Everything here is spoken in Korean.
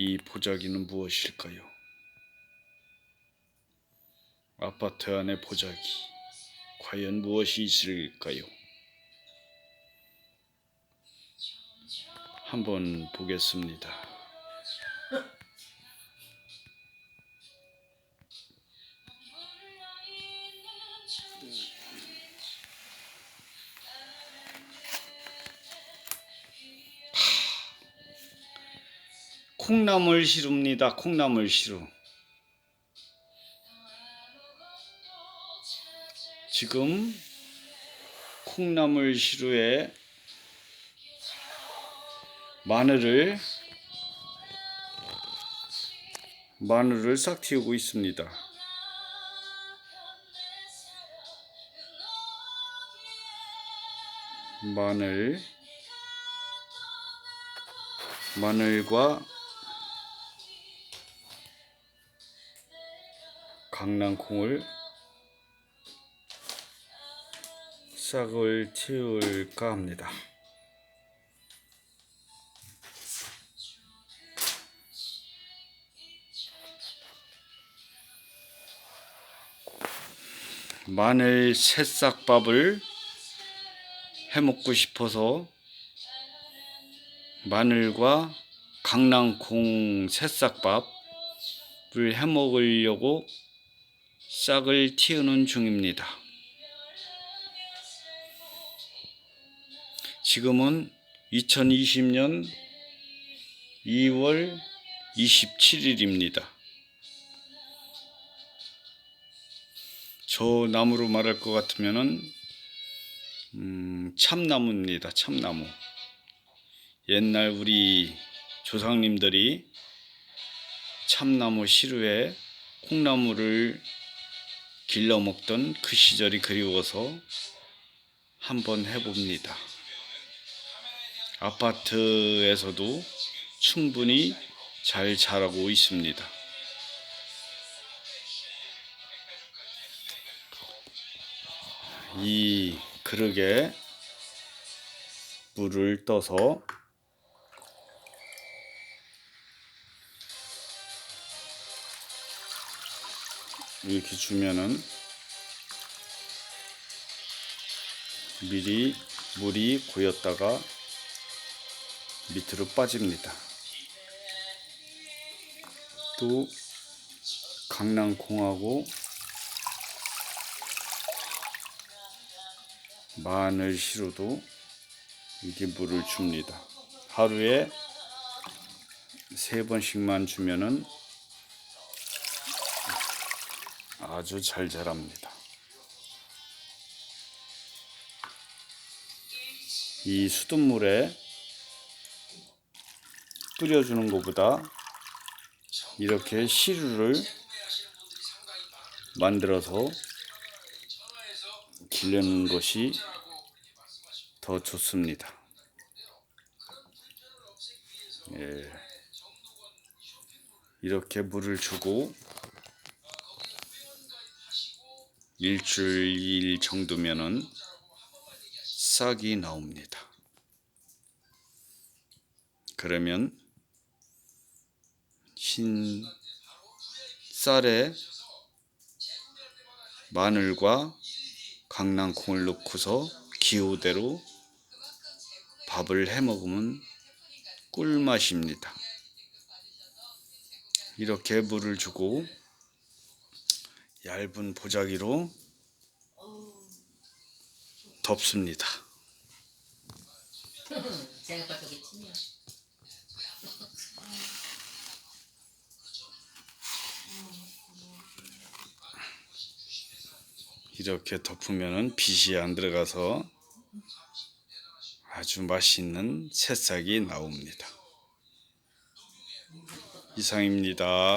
이 보자기는 무엇일까요? 아파트 안의 보자기 과연 무엇이 있을까요? 한번 보겠습니다. 콩나물 시루입니다. 콩나물 시루. 지금 콩나물 시루에 마늘을 마늘을 싹 틔우고 있습니다. 마늘 마늘과 강낭콩을 싹을 틔울까 합니다. 마늘 새싹밥을 해 먹고 싶어서 마늘과 강낭콩 새싹밥을 해 먹으려고 싹을 틔우는 중입니다. 지금은 2020년 2월 27일입니다. 저 나무로 말할 것 같으면은 음, 참나무입니다. 참나무. 옛날 우리 조상님들이 참나무 시루에 콩나물을 길러 먹던 그 시절이 그리워서 한번 해봅니다. 아파트에서도 충분히 잘 자라고 있습니다. 이 그릇에 물을 떠서 이렇게 주면은 미리 물이 고였다가 밑으로 빠집니다. 또 강낭콩하고 마늘 시루도 이렇게 물을 줍니다. 하루에 세 번씩만 주면은 아주 잘 자랍니다. 이 수돗물에 뿌려주는 것보다 이렇게 시루를 만들어서 기르는 것이 더 좋습니다. 예. 이렇게 물을 주고 일주일 정도면은 싹이 나옵니다. 그러면 흰 쌀에 마늘과 강낭콩을 넣고서 기호대로 밥을 해 먹으면 꿀맛입니다. 이렇게 물을 주고 얇은 보자기로 덮습니다. 이렇게 덮으면은 빛이 안 들어가서 아주 맛있는 새싹이 나옵니다. 이상입니다.